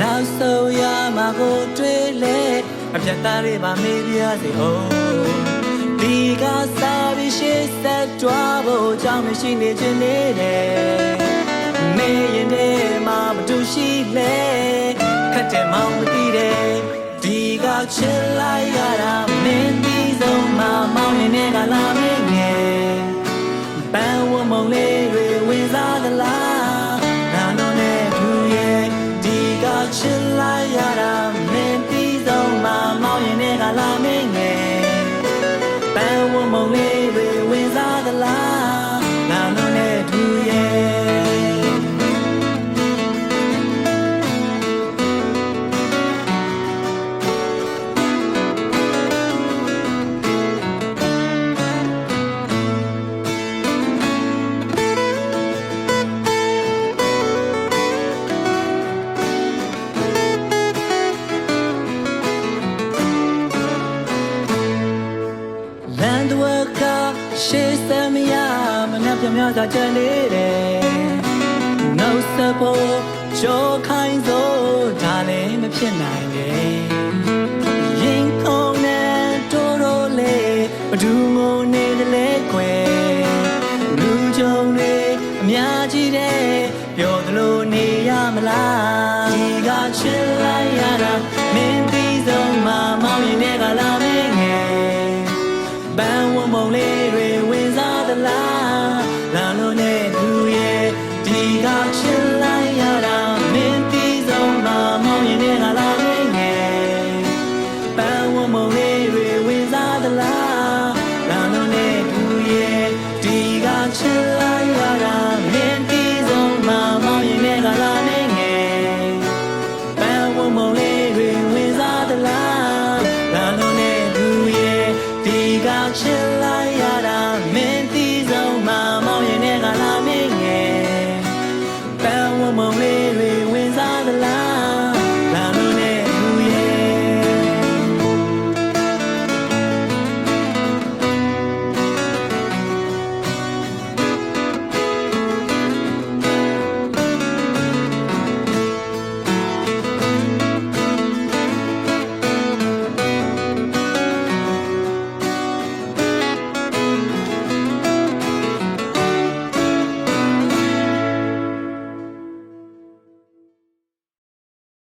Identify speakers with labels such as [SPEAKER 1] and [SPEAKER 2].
[SPEAKER 1] နောက်ဆုံးရမှာကိုတွေ့လေအပြတ်သားတွေပါမေးပြရစေဟုတ်ဒီကစားပြီးရှေ့ဆက်ကြွားဖို့ကြောင်းမရှိနေခြင်းနေတယ်မေးရင်တည်းမှမတူရှိလေခတ်တယ်မောင်းမသိတယ်ဒီကချစ်လိုက်ရတာမင်းဒီဆုံးမှမောင်းနေနေကလာ ချစ်လိုက်ရတာမင်းပြီးဆုံးမမောင်းရင်နဲ့ကလာမင်းငယ်ပန်းဝမုံလေးတွေဝင်စားသလား ရှေးစမရမနှက်ပြမြသာကြံနေတယ်နောက်စဖို့ကြောခိုင်းစို့ဒါလည်းမဖြစ်နိုင်တယ်ရင်ခုန်နဲ့တိုးတိုးလေးဘဒူငုံနေတယ်လေကွယ်လူကြုံတွေအများကြီးတဲ့ပြောသလိုနေရမလားဒီကချစ်လိုက်ရတာ the light.